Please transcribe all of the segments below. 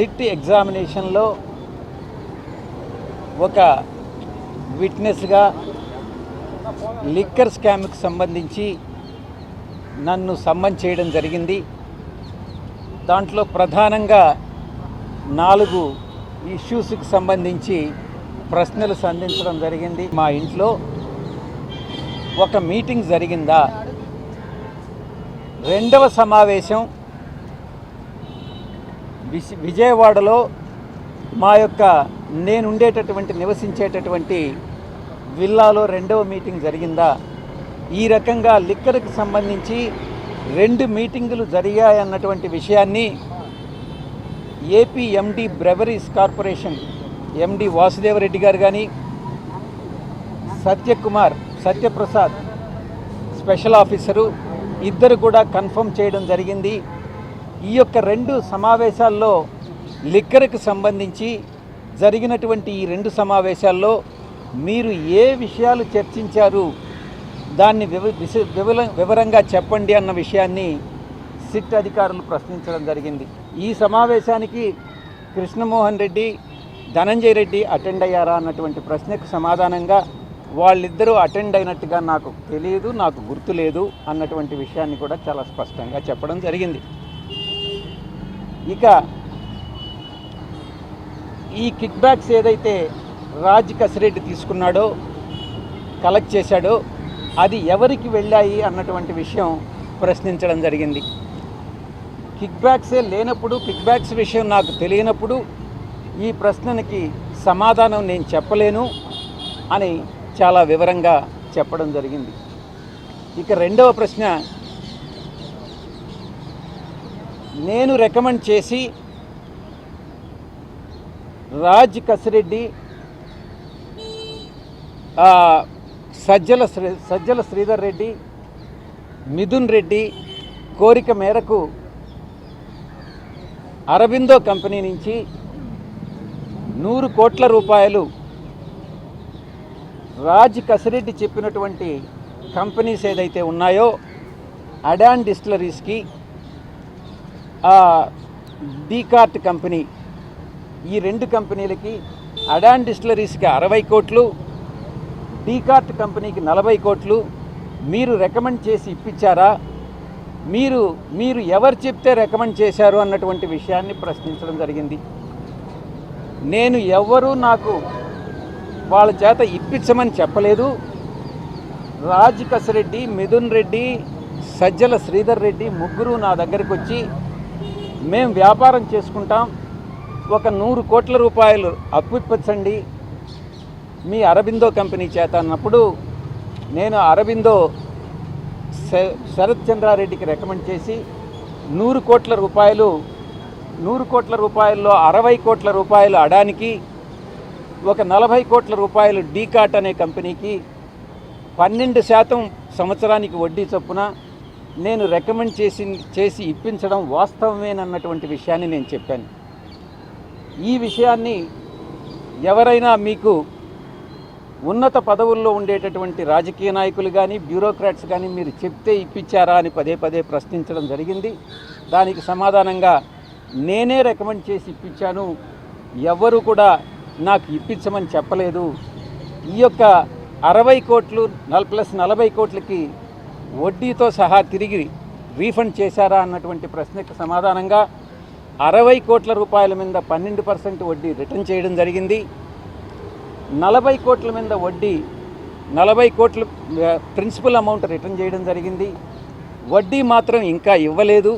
SIT ఎగ్జామినేషన్లో ఒక విట్నెస్గా liquor స్కామ్కి సంబంధించి నన్ను సమ్మన్ చేయడం జరిగింది. దాంట్లో ప్రధానంగా నాలుగు ఇష్యూస్కి సంబంధించి ప్రశ్నలు సంధించడం జరిగింది. మా ఇంట్లో ఒక మీటింగ్ జరిగిందా? రెండవ సమావేశం విజయవాడలో మా యొక్క నేను ఉండేటటువంటి నివసించేటటువంటి విల్లాలో రెండవ మీటింగ్ జరిగిందా? ఈ రకంగా లిక్కర్కి సంబంధించి రెండు మీటింగులు జరిగాయన్నటువంటి విషయాన్ని AP MD breweries corporation MD Vasudevareddy గారు కానీ సత్యకుమార్ సత్యప్రసాద్ స్పెషల్ ఆఫీసరు ఇద్దరు కూడా కన్ఫర్మ్ చేయడం జరిగింది. ఈ యొక్క రెండు సమావేశాల్లో లిక్కర్కు సంబంధించి జరిగినటువంటి ఈ రెండు సమావేశాల్లో మీరు ఏ విషయాలు చర్చించారు? దాన్ని వివల- వివరంగా చెప్పండి అన్న విషయాన్ని సిట్ అధికారులు ప్రశ్నించడం జరిగింది. ఈ సమావేశానికి కృష్ణమోహన్ రెడ్డి ధనంజయ రెడ్డి అటెండ్ అయ్యారా అన్నటువంటి ప్రశ్నకు సమాధానంగా వాళ్ళిద్దరూ అటెండ్ అయినట్టుగా నాకు తెలియదు నాకు గుర్తులేదు అన్నటువంటి విషయాన్ని కూడా చాలా స్పష్టంగా చెప్పడం జరిగింది. ఇక ఈ కిక్ బ్యాక్స్ ఏదైతే రాజ్ కసిరెడ్డి తీసుకున్నాడో కలెక్ట్ చేశాడో అది ఎవరికి వెళ్ళాయి అన్నటువంటి విషయం ప్రశ్నించడం జరిగింది. కిక్ బ్యాక్సే లేనప్పుడు కిక్ బ్యాక్స్ విషయం నాకు తెలియనప్పుడు ఈ ప్రశ్నకి సమాధానం నేను చెప్పలేను అని చాలా వివరంగా చెప్పడం జరిగింది. ఇక రెండవ ప్రశ్న నేను రికమెండ్ చేసి రాజ్ కసిరెడ్డి సజ్జల శ్రీ సజ్జల శ్రీధర్ రెడ్డి మిథున్ రెడ్డి కోరిక మేరకు అరబిందో కంపెనీ నుంచి నూరు కోట్ల రూపాయలు రాజ్ కసిరెడ్డి చెప్పినటువంటి కంపెనీస్ ఏదైతే ఉన్నాయో అడాన్ డిస్టిలరీస్కి డీకార్ట్ కంపెనీ ఈ రెండు కంపెనీలకి అడాన్ డిస్టిలరీస్కి అరవై కోట్లు డీకార్ట్ కంపెనీకి నలభై కోట్లు మీరు రికమెండ్ చేసి ఇప్పించారా? మీరు మీరు ఎవరు చెప్తే రికమెండ్ చేశారు అన్నటువంటి విషయాన్ని ప్రశ్నించడం జరిగింది. నేను ఎవ్వరూ నాకు వాళ్ళ చేత ఇప్పించమని చెప్పలేదు. రాజ్ కసిరెడ్డి మిథున్ రెడ్డి సజ్జల శ్రీధర్ రెడ్డి ముగ్గురు నా దగ్గరికి వచ్చి మేము వ్యాపారం చేసుకుంటాం. ఒక నూరు కోట్ల రూపాయలు అప్పు ఇప్పించండి మీ అరబిందో కంపెనీ చేత అన్నప్పుడు నేను అరబిందో శ- శరత్ చంద్రారెడ్డికి రికమెండ్ చేసి నూరు కోట్ల రూపాయలు నూరు కోట్ల రూపాయల్లో అరవై కోట్ల రూపాయలు అడానికి ఒక నలభై కోట్ల రూపాయలు డీకాట్ అనే కంపెనీకి పన్నెండు శాతం సంవత్సరానికి వడ్డీ చొప్పున నేను రికమెండ్ చేసి చేసి ఇప్పించడం వాస్తవమేనన్నటువంటి విషయాన్ని నేను చెప్పాను. ఈ విషయాన్ని ఎవరైనా మీకు ఉన్నత పదవుల్లో ఉండేటటువంటి రాజకీయ నాయకులు కానీ బ్యూరోక్రాట్స్ కానీ మీరు చెప్తే ఇప్పించారా అని పదే పదే ప్రశ్నించడం జరిగింది. దానికి సమాధానంగా నేనే రికమెండ్ చేసి ఇప్పించాను. ఎవరు కూడా నాకు ఇప్పించమని చెప్పలేదు. ఈ యొక్క అరవై కోట్లు నల్ ప్లస్ నలభై కోట్లకి వడ్డీతో సహా తిరిగి రీఫండ్ చేశారా అన్నటువంటి ప్రశ్నకు సమాధానంగా అరవై కోట్ల రూపాయల మీద పన్నెండు పర్సెంట్ వడ్డీ రిటర్న్ చేయడం జరిగింది. నలభై కోట్ల మీద వడ్డీ నలభై కోట్ల ప్రిన్సిపల్ అమౌంట్ రిటర్న్ చేయడం జరిగింది. వడ్డీ మాత్రం ఇంకా ఇవ్వలేదు.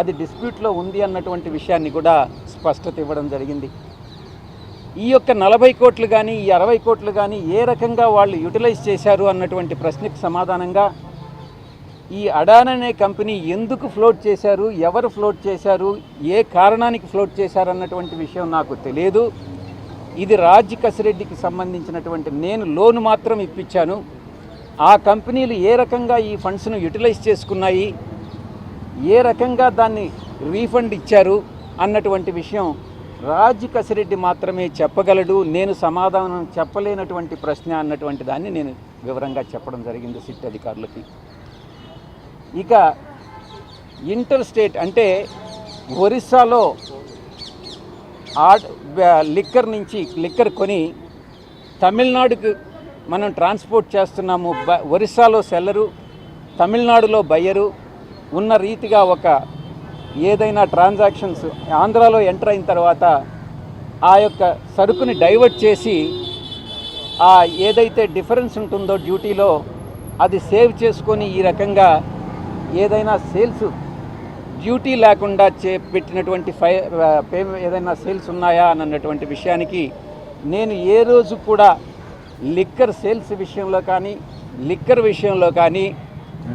అది డిస్ప్యూట్లో ఉంది అన్నటువంటి విషయాన్ని కూడా స్పష్టత ఇవ్వడం జరిగింది. ఈ యొక్క నలభై కోట్లు కానీ ఈ అరవై కోట్లు కానీ ఏ రకంగా వాళ్ళు యూటిలైజ్ చేశారు అన్నటువంటి ప్రశ్నకు సమాధానంగా ఈ అడాన్ అనే కంపెనీ ఎందుకు ఫ్లోట్ చేశారు? ఎవరు ఫ్లోట్ చేశారు? ఏ కారణానికి ఫ్లోట్ చేశారు అన్నటువంటి విషయం నాకు తెలియదు. ఇది రాజ్ కసిరెడ్డికి సంబంధించినటువంటి నేను లోన్ మాత్రం ఇప్పించాను. ఆ కంపెనీలు ఏ రకంగా ఈ ఫండ్స్ను యూటిలైజ్ చేసుకున్నాయి? ఏ రకంగా దాన్ని రీఫండ్ ఇచ్చారు? అన్నటువంటి విషయం రాజ్ కసిరెడ్డి మాత్రమే చెప్పగలడు. నేను సమాధానం చెప్పలేనటువంటి ప్రశ్న అన్నటువంటి దాన్ని నేను వివరంగా చెప్పడం జరిగింది సిట్ అధికారులకి. ఇక ఇంటర్ స్టేట్ అంటే ఒరిస్సాలో ఆ లిక్కర్ నుంచి లిక్కర్ కొని తమిళనాడుకు మనం ట్రాన్స్పోర్ట్ చేస్తున్నాము. బ ఒరిస్సాలో సెల్లరు తమిళనాడులో బయ్యరు ఉన్న రీతిగా ఒక ఏదైనా ట్రాన్సాక్షన్స్ ఆంధ్రాలో ఎంటర్ అయిన తర్వాత ఆ యొక్క సరుకుని డైవర్ట్ చేసి ఆ ఏదైతే డిఫరెన్స్ ఉంటుందో డ్యూటీలో అది సేవ్ చేసుకొని ఈ రకంగా ఏదైనా సేల్స్ డ్యూటీ లేకుండా చే పెట్టినటువంటి ఫై పే ఏదైనా సేల్స్ ఉన్నాయా అని అన్నటువంటి విషయానికి నేను ఏ రోజు కూడా లిక్కర్ సేల్స్ విషయంలో కానీ లిక్కర్ విషయంలో కానీ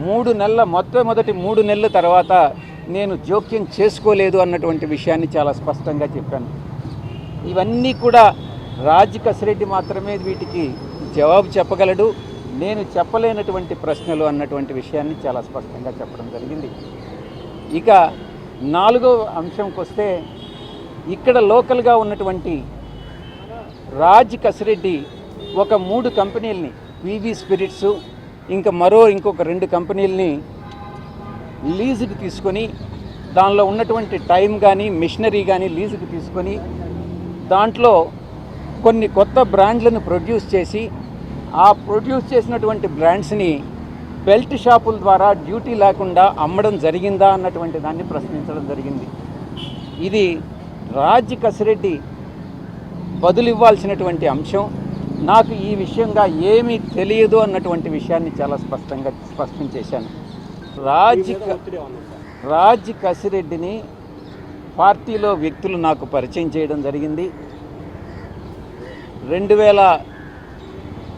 మూడు నెలల మొట్టమొదటి మూడు నెలల తర్వాత నేను జోక్యం చేసుకోలేదు అన్నటువంటి విషయాన్ని చాలా స్పష్టంగా చెప్పాను. ఇవన్నీ కూడా రాజ్ కసిరెడ్డి మాత్రమే వీటికి జవాబు చెప్పగలడు. నేను చెప్పలేనటువంటి ప్రశ్నలు అన్నటువంటి విషయాన్ని చాలా స్పష్టంగా చెప్పడం జరిగింది. ఇక నాలుగో అంశంకి వస్తే ఇక్కడ లోకల్గా ఉన్నటువంటి రాజ్ కసిరెడ్డి ఒక మూడు కంపెనీలని పీవీ స్పిరిట్స్ ఇంకా మరో ఇంకొక రెండు కంపెనీలని లీజుకి తీసుకొని దానిలో ఉన్నటువంటి టైం కానీ మిషనరీ కానీ లీజుకి తీసుకొని దాంట్లో కొన్ని కొత్త బ్రాండ్లను ప్రొడ్యూస్ చేసి ఆ ప్రొడ్యూస్ చేసినటువంటి బ్రాండ్స్ని బెల్ట్ షాపుల ద్వారా డ్యూటీ లేకుండా అమ్మడం జరిగిందా అన్నటువంటి దాన్ని ప్రశ్నించడం జరిగింది. ఇది రాజ్ కసిరెడ్డి బదులు ఇవ్వాల్సినటువంటి అంశం. నాకు ఈ విషయంగా ఏమీ తెలియదు అన్నటువంటి విషయాన్ని చాలా స్పష్టంగా స్పష్టం చేశాను. రాజ్ క- రాజ్ కసిరెడ్డిని పార్టీలో వ్యక్తులు నాకు పరిచయం చేయడం జరిగింది. రెండు వేల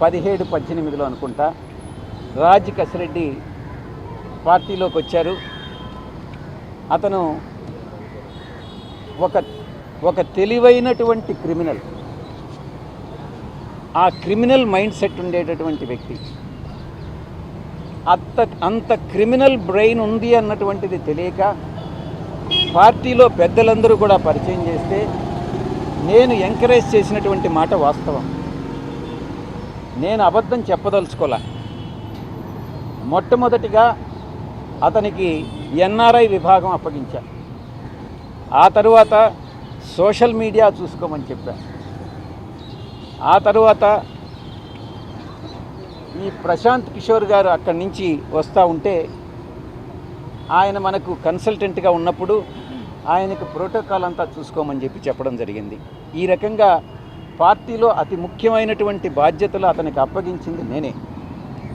పదిహేడు పద్దెనిమిదిలో అనుకుంటా రాజ్ కసిరెడ్డి పార్టీలోకి వచ్చారు. అతను ఒక ఒక తెలివైనటువంటి క్రిమినల్. ఆ క్రిమినల్ మైండ్ సెట్ ఉండేటటువంటి వ్యక్తి. అంత అంత క్రిమినల్ బ్రెయిన్ ఉంది అన్నటువంటిది తెలియక పార్టీలో పెద్దలందరూ కూడా పరిచయం చేస్తే నేను ఎంకరేజ్ చేసినటువంటి మాట వాస్తవం. నేను అబద్ధం చెప్పదలుచుకోలే. మొట్టమొదటిగా అతనికి ఎన్ఆర్ఐ విభాగం అప్పగించా. ఆ తరువాత సోషల్ మీడియా చూసుకోమని చెప్పా. ఆ తరువాత ఈ ప్రశాంత్ కిషోర్ గారు అక్కడి నుంచి వస్తూ ఉంటే ఆయన మనకు కన్సల్టెంట్గా ఉన్నప్పుడు ఆయనకు ప్రోటోకాల్ అంతా చూసుకోమని చెప్పి చెప్పడం జరిగింది. ఈ రకంగా పార్టీలో అతి ముఖ్యమైనటువంటి బాధ్యతలు అతనికి అప్పగించింది నేనే.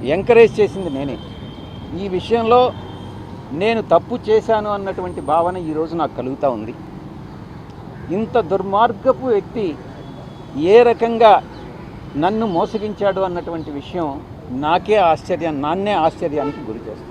ఎంకరేజ్ చేసింది నేనే. ఈ విషయంలో నేను తప్పు చేశాను అన్నటువంటి భావన ఈరోజు నాకు కలుగుతూ ఉంది. ఇంత దుర్మార్గపు వ్యక్తి ఏ రకంగా నన్ను మోసగించాడు అన్నటువంటి విషయం నాకే ఆశ్చర్యం నాన్నే ఆశ్చర్యానికి గురి చేస్తుంది.